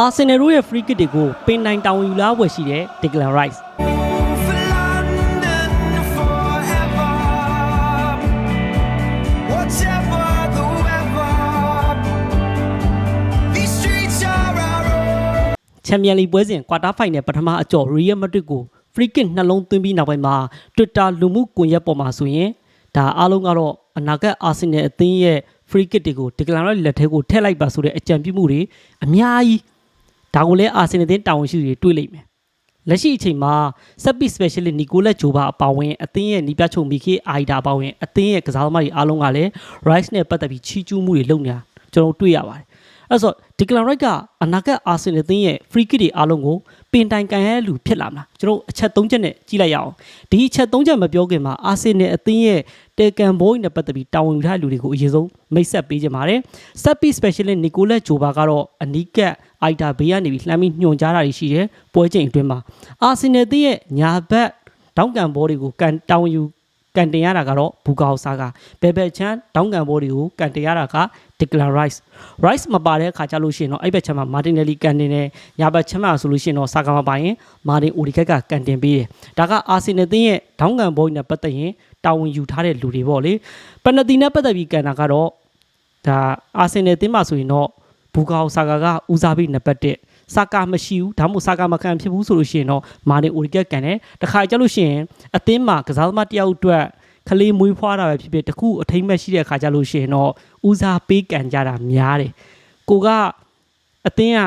အာဆင်နယ်တို့ရဲ့ free kick တွေကိုပင်နိုင်တောင်းယူလာဝယ်ရှိတဲ့ Declan Rice For London forever. Whatever the weather, these streets are our own. ချန်ပီယံလိပွဲစဉ်ကွာတာဖိုင်နယ်ပထမအကျော် Real Madrid ကို free kick နှလုံးသွင်းပြီးနောက်ပိုင်းမှာ Twitter လူမှုကွန်ရက်ပေါ်မှာဆိုရင်ဒါအားလုံးကတော့အနာဂတ်အာဆင်နယ်အသင်းရဲ့ free kick တွေကို Declan Rice လက်ထဲကိုထည့်လိုက်ပါဆိုတဲ့အကြံပြုမှုတွေအများကြီး ဒါကိုလည်းအာဆင်နယ်အသင်းတာဝန်ရှိသူတွေတွေ့လိမ့်မယ်လက်ရှိအချိန်မှာ Seppi Specialist Nicolas Joba အပါအဝင်အသင်းရဲ့နီးပြချုပ်မီခေအာီဒါအပါအဝင်အသင်းရဲ့ကစားသမားတွေအားလုံးကလည်း Rice နဲ့ပတ်သက်ပြီးချီးကျူးမှုတွေလုပ်နေတာကျွန်တော်တို့တွေ့ရပါတယ် အဲ့ဆို Declan Rice ကအနာဂတ်အာဆင်နယ်အသင်းရဲ့ free kick တွေအားလုံးကိုပင်တိုင်ကန်ရတဲ့လူဖြစ်လာမလားကျွန်တော်တို့အချက်၃ချက်နဲ့ကြည့်လိုက်ရအောင်ဒီအချက်၃ချက်မပြောခင်မှာအာဆင်နယ်အသင်းရဲ့တေကန်ဘိုးနဲ့ပတ်သက်ပြီးတာဝန်ယူထားတဲ့လူတွေကိုအရင်ဆုံးမိတ်ဆက်ပေးကြပါတယ် Seppi Specialist Nicolas Joba ကတော့အနီးကပ်အိုက်တာဘေးကနေပြီးလှမ်းပြီးညွှန်ကြားတာတွေရှိတယ်ပွဲချိန်အတွင်းမှာအာဆင်နယ်အသင်းရဲ့ညာဘက်တောင်းကန်ဘောတွေကိုကန်တောင်းယူ ကန်တင်ရတာကတော့ဘူကာအောဆာကဘယ်ဘက်ချမ်းတောင်းကန်ဘောတွေကိုကန်တင်ရတာက Declan Rice Rice မပါတဲ့အခါကျလို့ရှိရင်တော့အဲ့ဘက်ချမ်းမှာ Martinelli ကန်တင်တယ်ညာဘက်ချမ်းမှာဆိုလို့ရှိရင်တော့စာကာမပါရင် Martin Odegaard ကကန်တင်ပေးတယ်ဒါကအာဆင်နယ်အသင်းရဲ့တောင်းကန်ဘောနဲ့ပတ်သက်ရင်တာဝန်ယူထားတဲ့လူတွေပေါ့လေပနတီနဲ့ပတ်သက်ပြီးကန်တာကတော့ဒါအာဆင်နယ်အသင်းမှာဆိုရင်တော့ဘူကာအောဆာကာကဦးစားပေးနံပါတ်1 စာကာမရှိဘူးဒါမှမဟုတ်စာကာမခံဖြစ်ဘူးဆိုလို့ရှိရင်တော့မာနေအိုရီကက်ကန်တယ်တခါကြလို့ရှိရင်အသင်းမှာကစားသမားတယောက်အတွက်ကလေးမွေးဖွားတာပဲဖြစ်ဖြစ်တခုအထိမ့်မဲ့ရှိတဲ့အခါကြလို့ရှိရင်တော့ဦးစားပေးကန်ကြတာများတယ်ကိုကအသင်းက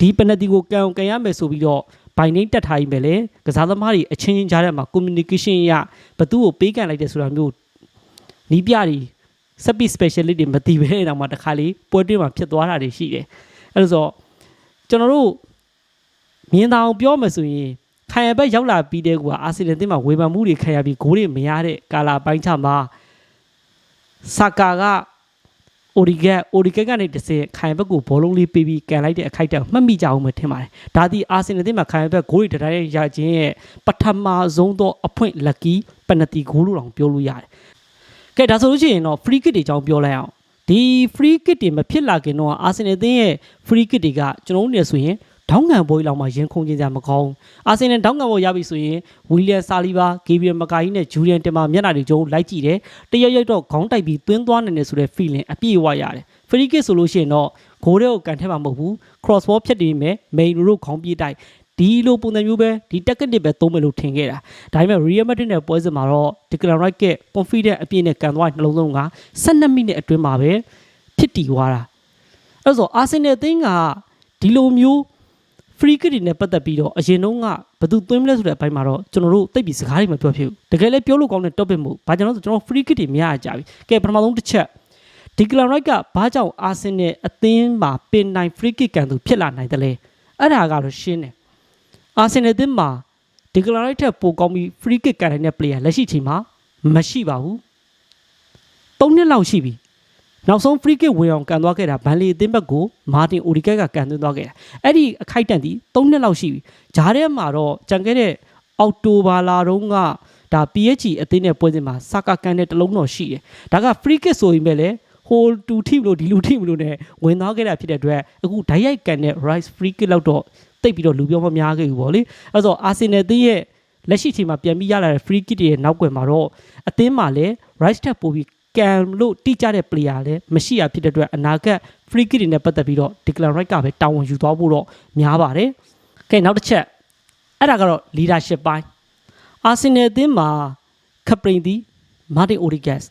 ဒီပနတီကိုကန်ကန်ရမယ်ဆိုပြီးတော့ဘိုင်နေတက်ထားရင်ပဲလေကစားသမားတွေအချင်းချင်းကြားထဲမှာ communication ရဘသူ့ကိုပေးကန်လိုက်တယ်ဆိုတာမျိုးနီးပြတွေ sub specialist တွေမသိဘဲတော့မှတခါလေပွဲတွင်းမှာဖြစ်သွားတာတွေရှိတယ်အဲ့လိုဆိုတော့ ကျွန်တော်တို့မြင်သာအောင်ပြောမယ်ဆိုရင်ခံရဘက်ရောက်လာပြီးတဲ့ကွာအာဆီယံအသင်းမှာဝေဖန်မှုတွေခံရပြီးဂိုးတွေမရတဲ့ကာလာပိုင်းချမှာဆာကာကအိုရီဂက်အိုရီဂက်ကနေတစ်စင်ခံရဘက်ကိုဘောလုံးလေးပေးပြီးကန်လိုက်တဲ့အခိုက်အတန့်မှတ်မိကြအောင်မထင်ပါတယ်ဒါဒီအာဆီယံအသင်းမှာခံရဘက်ဂိုးတွေတတိုင်းရခြင်းရဲ့ပထမဆုံးသောအဖွင့်လက်ကီပနတီဂိုးလို့တောင်ပြောလို့ရတယ်ကဲဒါဆိုလို့ရှိရင်တော့ free kick တွေအကြောင်းပြောလိုက်အောင် ဒီ free kick တွေမဖြစ်လာခင်တော့အာဆင်နယ်အသင်းရဲ့ free kick တွေကကျွန်တော်တို့နေဆိုရင်ဒေါင်းငံဘိုးကြီးလောက်မှရင်ခုန်ခြင်းစရာမကောင်းအာဆင်နယ်ဒေါင်းငံဘိုးရပြီဆိုရင်ဝီလီယံဆာလီဘာဂေဘရီယယ်မကာကြီးနဲ့ဂျူလီယန်တင်မာမျက်နှာတွေကျုံလိုက်ကြည့်တယ်တရက်ရက်တော့ခေါင်းတိုက်ပြီးသွင်းသွားနိုင်တယ်ဆိုတဲ့ feeling အပြည့်အဝရတယ် free kick ဆိုလို့ရှိရင်တော့ဂိုးတွေကိုကန်ထက်မှာမဟုတ်ဘူး cross ball ဖြတ်နေမယ် main လို့ခေါင်းပြေးတိုက် ဒီလိုပုံစံမျိုးပဲဒီ technique ပဲသုံးမယ်လို့ထင်ခဲ့တာဒါပေမဲ့ Real Madrid နဲ့ပွဲစဉ်မှာတော့ Declan Rice က confident အပြည့်နဲ့ကန်သွားတဲ့နှလုံးလုံးက12မိနစ်အတွင်းမှာပဲဖြစ်တည်သွားတာအဲ့ဆို Arsenal အသင်းကဒီလိုမျိုး free kick တွေနဲ့ပတ်သက်ပြီးတော့အရင်တုန်းကဘယ်သူသွင်းမလဲဆိုတဲ့အပိုင်းမှာတော့ကျွန်တော်တို့သိပ်ပြီးစကားတွေမပြောဖြစ်ဘူးတကယ်လည်းပြောလို့ကောင်းတဲ့ topic မို့ဘာကြောင့်လဲဆိုကျွန်တော် free kick တွေမရကြပြီကဲပထမဆုံးတစ်ချက် Declan Rice ကဘာကြောင့် Arsenal အသင်းမှာပင်နိုင် free kick ကန်သူဖြစ်လာနိုင်တယ်လဲအဲ့ဒါကတော့ရှင်းတယ် အာဆင်နယ်အသင်းမှာဒီကလာရိုက်ထက်ပိုကောင်းပြီး free kick ကန်တဲ့ player လက်ရှိချိန်မှာမရှိပါဘူး၃နှစ်လောက်ရှိပြီနောက်ဆုံး free kick ဝင်အောင်ကန်သွားခဲ့တာဘန်လီအသင်းဘက်ကိုမာတင်အိုဒီကက်ကကန်သွင်းသွားခဲ့တာအဲ့ဒီအခိုက်အတန့်ဒီ၃နှစ်လောက်ရှိပြီဂျားထဲမှာတော့ကြံခဲ့တဲ့အောက်တိုဘာလာတုန်းကဒါ PHG အသင်းနဲ့ပွဲစဉ်မှာစာကာကန်တဲ့တလုံးတော့ရှိတယ်ဒါက free kick ဆိုရင်ပဲလေဟိုတူထိမလို့ဒီလူထိမလို့ ਨੇ ဝင်သွားခဲ့တာဖြစ်တဲ့အတွက်အခုဓာတ်ရိုက်ကန်တဲ့ rice free kick လောက်တော့ တိတ်ပြီးတော့လူပြောမများခဲ့ဘူးပေါ့လေအဲဆိုအာဆင်နယ်အသင်းရဲ့လက်ရှိချိန်မှာပြန်ပြီးရလာတဲ့ free kick တွေရဲ့နောက်ွယ်မှာတော့အသင်းမှာလည်း right step ပို့ပြီးကံလို့တိကျတဲ့ player လည်းမရှိရဖြစ်တဲ့အတွက်အနာဂတ် free kick တွေနဲ့ပတ်သက်ပြီးတော့ Declan Rice ကပဲတာဝန်ယူသွားဖို့တော့များပါတယ်။ကဲနောက်တစ်ချက်အဲ့ဒါကတော့ leadership ပိုင်းအာဆင်နယ်အသင်းမှာခပရိန်သည်မာတင်အိုဒီဂက်စ်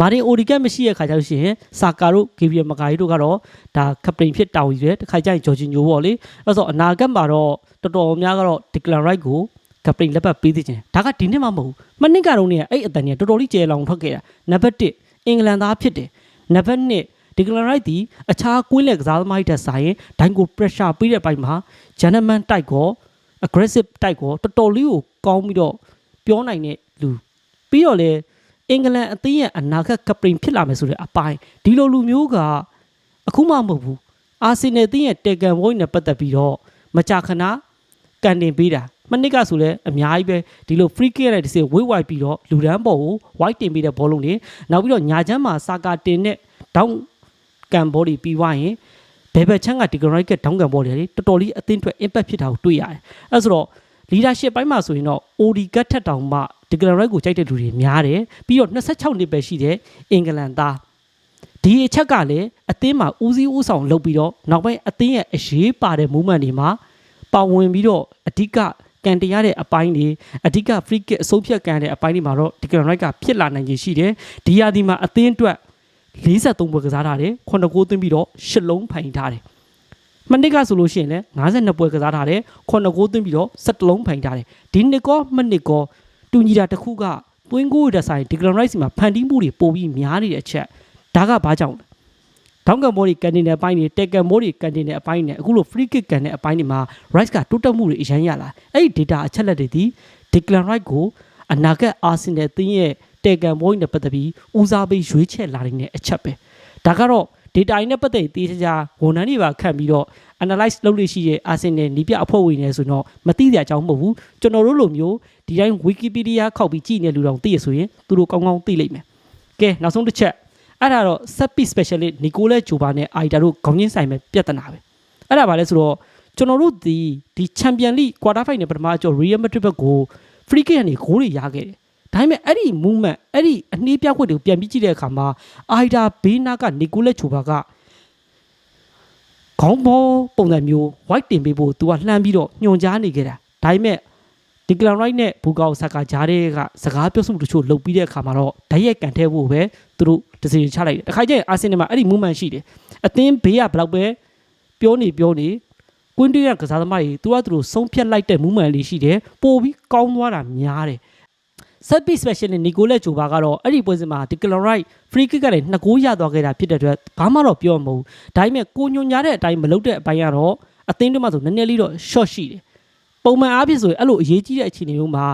မာတင်အိုဒီဂက်မရှိတဲ့ခါကျလို့ရှိရင်ဆာကာတို့ဂေဗရီယယ်မကာရီတို့ကတော့ဒါခပရိန်ဖြစ်တာဝန်ယူတယ်တစ်ခါကျရင်ဂျော်ဂျီညိုပေါ့လေအဲ့ဆိုအနာဂတ်မှာတော့တော်တော်များကတော့ Declan Rice ကိုကပရိန်လက်ပတ်ပေးသိချင်ဒါကဒီနှစ်မှမဟုတ်ဘူးမနှစ်ကတော့နေအဲ့အတန်ကြီးတော်တော်လေးကျယ်လောင်ထွက်ခဲ့တာနံပါတ်1အင်္ဂလန်သားဖြစ်တယ်နံပါတ်2 Declan Rice ဒီအခြားကွင်းလက်ကစားသမားတွေတက်ဆိုင်ရင်ဒိုင်းကို pressure ပေးတဲ့ဘိုက်မှာ gentleman တိုက်ကော aggressive တိုက်ကောတော်တော်လေးကိုကောင်းပြီးတော့ပြောနိုင်တဲ့လူပြီးတော့လေအ င်္ဂလန်အသင်းရဲ့အနာဂတ်ကပရိန်ဖြစ်လာမယ်ဆိုတဲ့အပိုင်းဒီလိုလူမျိုးကအခုမှမဟုတ်ဘူးအာဆင်နယ်အသင်းရဲ့တေကန်ဘိုးနဲ့ပတ်သက်ပြီးတော့မကြာခဏကန်တင်ပေးတာမနစ်ကဆိုလဲအများကြီးပဲဒီလို free kick နဲ့ဒီစဝိတ်ဝိုက်ပြီးတော့လူဒန်းပေါ်ကို white တင်ပေးတဲ့ဘောလုံးတွေနောက်ပြီးတော့ညာချမ်းမှာစာကာတင်တဲ့ဒေါင်းကန်ဘောတွေပြီးွားရင်ဘယ်ဘက်ချမ်းက Declan Rice ကဒေါင်းကန်ဘောတွေလေတော်တော်လေးအသင်းအတွက် impact ဖြစ်တာကိုတွေ့ရတယ်အဲဆိုတော့ leadership ဘိုင်းမှာဆိုရင်တော့ OD ကတ်ထက်တောင်မှ Declan Rice ကိုကြိုက်တဲ့လူတွေများတယ်ပြီးတော့26နှစ်ပဲရှိတဲ့အင်္ဂလန်သားဒီအချက်ကလည်းအသင်းမှာဦးစီးဦးဆောင်လုပ်ပြီးတော့နောက်ပိုင်းအသင်းရဲ့အရေးပါတဲ့ movement တွေမှာပါဝင်ပြီးတော့အဓိကကန်တရားတဲ့အပိုင်းတွေအဓိက free kick အဆုံးဖြတ်ကန်တဲ့အပိုင်းတွေမှာတော့ Declan Rice ကဖြစ်လာနိုင်ခြေရှိတယ်ဒီရာဒီမှာအသင်းအတွက်43ပွဲကစားထားတယ်9ဂိုးသွင်းပြီးတော့10လုံးဖိုင်ထားတယ်မနစ်ကဆိုလို့ရှိရင်လည်း52ပွဲကစားထားတယ်9ဂိုးသွင်းပြီးတော့17လုံးဖိုင်ထားတယ်ဒီနှစ်ကောမနစ်ကော တူညီတာတစ်ခုကသွင်းဂိုးတဲ့ဆိုင်ဒီဂရန်ရိုက်စီမှာဖန်တီးမှုတွေပိုပြီးများနေတဲ့အချက်ဒါကဘာကြောင့်လဲတောင်းကံမိုးတွေကန်နေတဲ့အပိုင်းတွေတက်ကံမိုးတွေကန်နေတဲ့အပိုင်းတွေအခုလို free kick ကန်တဲ့အပိုင်းတွေမှာ rice ကတိုးတက်မှုတွေအရင်ရလာအဲ့ဒီ data အချက်လက်တွေဒီ Declan Rice ကိုအနာဂတ် Arsenal အသင်းရဲ့တက်ကံမိုးတွေနဲ့ပတ်သက်ပြီးဦးစားပေးရွေးချယ်လာနိုင်တဲ့အချက်ပဲဒါကတော့ data တွေနဲ့ပတ်သက်ပြီးတေးချာဝန်ထမ်းတွေပါခန့်ပြီးတော့ analyze လုပ်လို့ရှိရဲ့ Arsenal နီးပြအဖွဲ့ဝင်တွေဆိုတော့မသိစရာအကြောင်းမဟုတ်ဘူးကျွန်တော်တို့လိုမျိုးဒီတိုင်း Wikipedia ခောက်ပြီးကြည့်နေလူတော်သိရဆိုရင်သူတို့ကောင်းကောင်းသိလိမ့်မယ်ကဲနောက်ဆုံးတစ်ချက်အဲ့ဒါတော့ set piece specialist နီကိုလက်ဂျိုဘာနဲ့ Aida တို့ခေါင်းချင်းဆိုင်မဲ့ပြဿနာပဲအဲ့ဒါဘာလဲဆိုတော့ကျွန်တော်တို့ဒီဒီ Champion League quarter final ပထမအကျော် Real Madrid ဘက်ကို free kick ကနေဂိုးတွေရခဲ့တယ် ဒါပေမဲ့အဲ့ဒီ movement အဲ့ဒီအနှေးပြခွက်တွေကိုပြန်ပြီးကြည့်တဲ့အခါမှာ Aida ဘေးနာကနီကိုလက်ဂျိုဘာကခေါင်းဘောပုံစံမျိုး white တင်ပေးဖို့ तू ကလှမ်းပြီးတော့ညွှန်ကြားနေခဲ့တာဒါပေမဲ့ဒီကလန်ရိုက်နဲ့ဘူကောက်ဆက်ကကြားတဲ့ကစကားပြောဆိုမှုတချို့လုပ်ပြီးတဲ့အခါမှာတော့ဓာတ်ရိုက်ကန်ထဲဖို့ပဲသူတို့ decision ချလိုက်တယ်။တစ်ခါကျရင်အာဆင်နယ်မှာအဲ့ဒီ movement ရှိတယ်။အသင်းဘေးကဘယ်လောက်ပဲပြောနေပြောနေကွင်းတွေကကစားသမားတွေသူကသူတို့ဆုံးဖြတ်လိုက်တဲ့ movement လေးရှိတယ်။ပို့ပြီးကောင်းသွားတာများတယ်။ set piece special နဲ့နီကိုလက်ဂျိုဘာကတော့အဲ့ဒီပွဲစဉ်မှာဒီကလန်ရိုက် free kick ကလည်းနှစ်ကိုးရသွားခဲ့တာဖြစ်တဲ့အတွက်ဘာမှတော့ပြောမဟုတ်ဘူး။ဒါပေမဲ့ကိုညွန်ညာတဲ့အတိုင်းမလုပ်တဲ့အပိုင်းကတော့အသင်းတွေမှာဆိုနည်းနည်းလေးတော့ short ရှိတယ်။ပုံမှန်အားဖြင့်ဆိုရင်အဲ့လိုအရေးကြီးတဲ့အခြေအနေမျိုးမှာ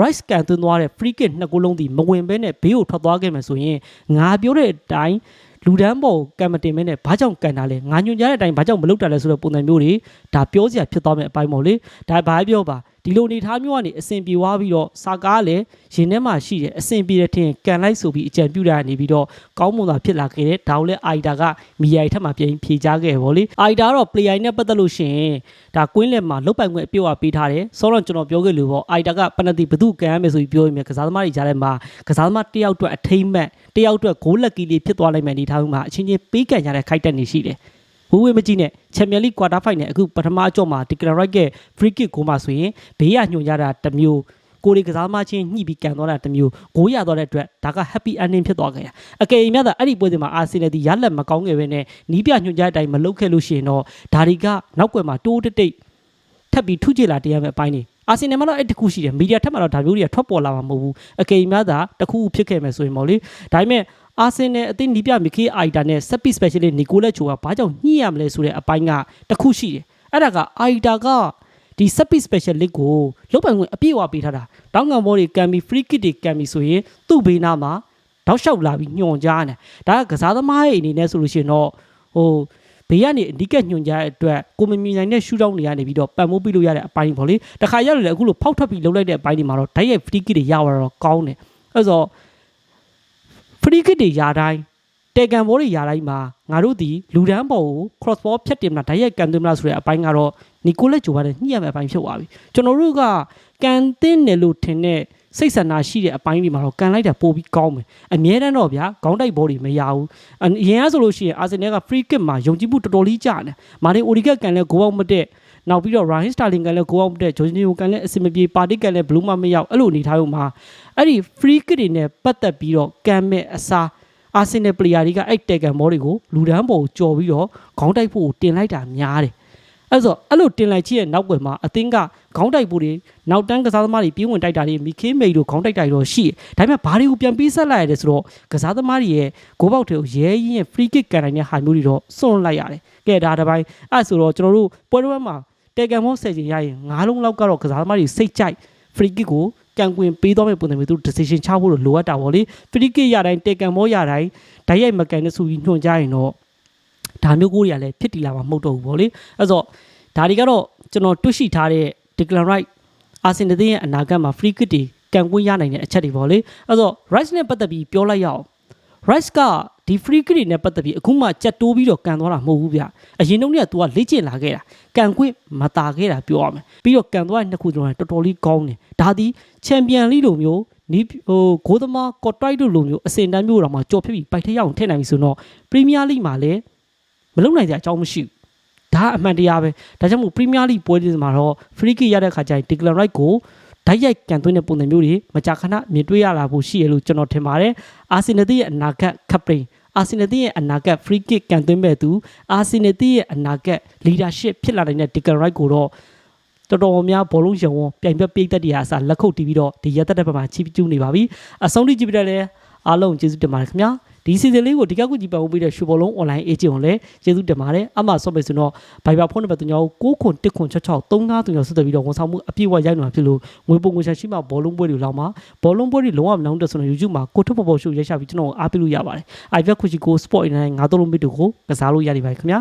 rice ကန်သွင်းသွားတဲ့ free kick နှစ်ကိုးလုံးဒီမဝင်ဘဲနဲ့ဘေးကိုထွက်သွားခဲ့မယ်ဆိုရင်ငါပြောတဲ့အတိုင်းလူဒန်းပေါ်ကံမတင်မဲနဲ့ဘာကြောင့်ကန်တာလဲငါညွှန်ကြားတဲ့အတိုင်းဘာကြောင့်မလုပ်တာလဲဆိုတဲ့ပုံစံမျိုးတွေဒါပြောစရာဖြစ်သွားမယ်အပိုင်းပေါ့လေဒါဘာပြောပါဒီလိုအနေထားမျိုးကနေအဆင်ပြေသွားပြီးတော့စာကားလည်းရင်ထဲမှာရှိတယ်အဆင်ပြေတဲ့ထင်ကန်လိုက်ဆိုပြီးအကြံပြုတာနေပြီးတော့ကောင်းမွန်တာဖြစ်လာခဲ့တယ်ဒါကိုလည်းအိုင်တာကမီယာထက်မှပြန်ဖြေချခဲ့ပေါ့လေအိုင်တာကတော့ player နဲ့ပတ်သက်လို့ရှိရင်ဒါကွင်းလယ်မှာလုတ်ပိုင်ခွင့်အပြည့်အဝပေးထားတယ်ဆောတော့ကျွန်တော်ပြောခဲ့လို့ပေါ့အိုင်တာကပနတီဘသူကန်ရမယ်ဆိုပြီးပြောရင်မြကစားသမားတွေကြားထဲမှာကစားသမားတစ်ယောက်အတွက်အထိမ့်မဲ့တစ်ယောက်အတွက်ဂိုးလက်ကီလေးဖြစ်သွားနိုင်မယ်အနေထားမှာအချင်းချင်းပေးကန်ကြတဲ့ခိုက်တက်နေရှိတယ် ဝူဝေမကြီးနဲ့ချန်ပီယံလိကွာတာဖိုင်နယ်အခုပထမအကြော့မှာဒီကလရိုက်က free kick ကိုမှဆိုရင်ဘေးရညွှန်ကြတာတစ်မျိုးကိုရီကစားမချင်းညှိပြီးကန်သွားတာတစ်မျိုးဂိုးရသွားတဲ့အတွက်ဒါက happy ending ဖြစ်သွားခဲ့ရအကယ်၍များသာအဲ့ဒီပွဲစဉ်မှာအာဆင်နယ်ဒီရလက်မကောင်းခဲ့ပဲနဲ့နီးပြညွှန်ကြတဲ့အတိုင်းမလုပ်ခဲ့လို့ရှိရင်တော့ဒါတွေကနောက်ကွယ်မှာတိုးတိတ်တိတ်ထပ်ပြီးထုချေလာတရားမဲ့အပိုင်းနေ အာဆင်နယ်မှာတော့အဲ့တခုရှိတယ်မီဒီယာထက်မှာတော့ဒါမျိုးတွေကထွက်ပေါ်လာမှာမဟုတ်ဘူးအကယ်၍များသာတခုခုဖြစ်ခဲ့မယ်ဆိုရင်ပေါ့လေဒါပေမဲ့အာဆင်နယ်အသင်းနီးပြမီခေအိုက်တာနဲ့ဆက်ပီ specialist နီကိုလက်ချိုကဘာကြောင့်ညှိရမလဲဆိုတဲ့အပိုင်းကတခုရှိတယ်အဲ့ဒါကအိုက်တာကဒီဆက်ပီ specialist ကိုလုတ်ပိုင်ခွင့်အပြည့်အဝပေးထားတာတောင်းငံဘောတွေကံပြီး free kick တွေကံပြီးဆိုရင်သူ့ဘေးနားမှာတောက်လျှောက်လာပြီးညွန်ကြားနေဒါကကစားသမားရဲ့အနေနဲ့ဆိုလို့ရှိရင်တော့ဟို ဘေးကနေအဓိကညွန်ကြားတဲ့အတွက်ကိုမမြင်နိုင်တဲ့ရှူတောင်းတွေကနေပြီးတော့ပတ်မိုးပြီးလို့ရတဲ့အပိုင်းပေါ့လေတခါရလို့လေအခုလိုဖောက်ထွက်ပြီးလှုပ်လိုက်တဲ့အပိုင်းတွေမှာတော့ဓာတ်ရိုက် free kick တွေရသွားတော့ကောင်းတယ်အဲ့တော့ free kick တွေယာတိုင်းတေကန်ဘောတွေယာတိုင်းမှာငါတို့ဒီလူဒန်းပေါ်ကို cross ball ဖြတ်တင်မလားဓာတ်ရိုက်ကန်သွင်းမလားဆိုတဲ့အပိုင်းကတော့နီကိုလက်ဂျိုဘာနဲ့ညှိရမယ့်အပိုင်းဖြစ်သွားပြီကျွန်တော်တို့ကကန်တင်းတယ်လို့ထင်တဲ့ စိတ်ဆန္ဒရှိတဲ့အပိုင်းတွေမှာတော့ကန်လိုက်တာပိုပြီးကောင်းမယ်အမြဲတမ်းတော့ဗျာခေါင်းတိုက်ဘောတွေမရဘူးအရင်ကဆိုလို့ရှိရင်အာဆင်နယ်က free kick မှာယုံကြည်မှုတော်တော်လေးကြာတယ်မာတင်အိုဒီကကန်လဲဂိုးအောင်မတက်နောက်ပြီးတော့ Ryan Sterling ကန်လဲဂိုးအောင်မတက်ဂျိုဂျီနီယိုကန်လဲအစင်မပြေပါတိကန်လဲဘလူးမမရောက်အဲ့လိုအနေထားမျိုးမှာအဲ့ဒီ free kick တွေနဲ့ပတ်သက်ပြီးတော့ကန်မဲ့အစားအာဆင်နယ် player တွေကအဲ့တက်ကန်ဘောတွေကိုလူဒန်းပေါ်ကိုကြော်ပြီးတော့ခေါင်းတိုက်ဖို့တင်လိုက်တာများတယ် အဲ့ဆိုအဲ့လိုတင်လိုက်ချစ်ရဲ့နောက်ွယ်မှာအသင်းကခေါင်းတိုက်ဖို့တွေနောက်တန်းကစားသမားတွေပြေးဝင်တိုက်တာတွေမီခေးမိတ်တို့ခေါင်းတိုက်တာတွေတော့ရှိတယ်ဒါပေမဲ့ဘာတွေကိုပြန်ပေးဆက်လိုက်ရတယ်ဆိုတော့ကစားသမားတွေရဲ့ဂိုးပေါက်တွေကိုရဲရင်ရဲ့ free kick ကန်နိုင်တဲ့ဟာမျိုးတွေတော့စွန့်လိုက်ရတယ်ကဲဒါတစ်ပိုင်းအဲ့ဆိုတော့ကျွန်တော်တို့ပွဲတော်မှာတေကန်မောဆယ်ချင်ရရင်၅လုံးလောက်ကတော့ကစားသမားတွေစိတ်ကြိုက် free kick ကိုကန်ကွင်ပေးတော့မယ့်ပုံစံမျိုးသူတို့ decision ချဖို့လိုအပ်တာပေါ့လေ free kick ရတိုင်းတေကန်မောရတိုင်းဓာတ်ရိုက်မကန်နဲ့ဆိုပြီးညွှန်ကြရင်တော့ ဒါမျိုးကိုတွေကလည်းဖြစ်တည်လာမှာမဟုတ်တော့ဘူးပေါ့လေအဲ့တော့ဒါတွေကတော့ကျွန်တော်တွေ့ရှိထားတဲ့ Declan Rice အာဆင်နယ်ရဲ့အနာဂတ်မှာ free kick တွေကန်ကွင်းရနိုင်တဲ့အချက်တွေပေါ့လေအဲ့တော့ Rice နဲ့ပတ်သက်ပြီးပြောလိုက်ရအောင် Rice ကဒီ free kick တွေနဲ့ပတ်သက်ပြီးအခုမှကြက်တိုးပြီးတော့ကန်သွားတာမဟုတ်ဘူးဗျအရင်တုန်းက तू ကလေ့ကျင့်လာခဲ့တာကန်ခွင့်မတာခဲ့တာပြောရမယ်ပြီးတော့ကန်သွားတဲ့နှစ်ခုကျွန်တော်တော်တော်လေးကောင်းတယ်ဒါသည်ချန်ပီယံလိလိုမျိုးနီးဟိုဂိုးသမားကော့တိုက်တို့လိုမျိုးအစင်တန်းမျိုးတော့မှကြော်ဖြစ်ပြီးပိုက်ထက်ရအောင်ထည့်နိုင်ပြီဆိုတော့ပရီးမီးယားလိမှာလည်း မလုံနိုင်တဲ့အကြောင်းမရှိဘူးဒါအမှန်တရားပဲဒါကြောင့်မို့ပရီးမီးယားလိပွဲတွေမှာတော့ free kick ရတဲ့ခါကျရင် Declan Rice ကိုဓာတ်ရိုက်ကန်သွင်းတဲ့ပုံစံမျိုးတွေမကြာခဏမြင်တွေ့ရလာဖို့ရှိရလို့ကျွန်တော်ထင်ပါတယ်အာဆင်နယ်ရဲ့အနာဂတ်ကပရိန်အာဆင်နယ်ရဲ့အနာဂတ် free kick ကန်သွင်းမဲ့သူအာဆင်နယ်ရဲ့အနာဂတ် leadership ဖြစ်လာနိုင်တဲ့ Declan Rice ကိုတော့တော်တော်များဘောလုံးရုံဝပြိုင်ဘက်ပိတ်သက်တွေအားစလက်ခုပ်တီးပြီးတော့ဒီရက်သက်တဲ့ဘက်မှာချီးကျူးနေပါပြီအဆုံးထိကြည့်ပြတဲ့လဲအားလုံးကျေးဇူးတင်ပါတယ်ခင်ဗျာ ဒီစီစဉ်လေးကိုဒီကကူကြည့်ပတ်ဖို့ပြီးတဲ့ရွှေဘောလုံး online agent ကိုလည်းကျေးဇူးတင်ပါတယ်အမှဆော့မယ်ဆိုတော့ Viber ဖုန်းနံပါတ်3ညော6ခွန်1ခွန်66 35သူညောဆက်သွယ်ပြီးတော့ဝန်ဆောင်မှုအပြည့်အဝရိုက်နေတာဖြစ်လို့ငွေပုံငွေရှာရှိမှဘောလုံးပွဲတွေလောက်မှာဘောလုံးပွဲတွေလုံးဝမလောင်းတဲ့ဆိုတော့ YouTube မှာကိုထုတ်ပေါ်ပေါ်ရှုရိုက်ရှာပြီးကျွန်တော်အားပေးလို့ရပါတယ် iPad ခုချီကို Sport နဲ့ငါတို့လုံးမစ်တို့ကိုကစားလို့ရနေပါပြီခင်ဗျာ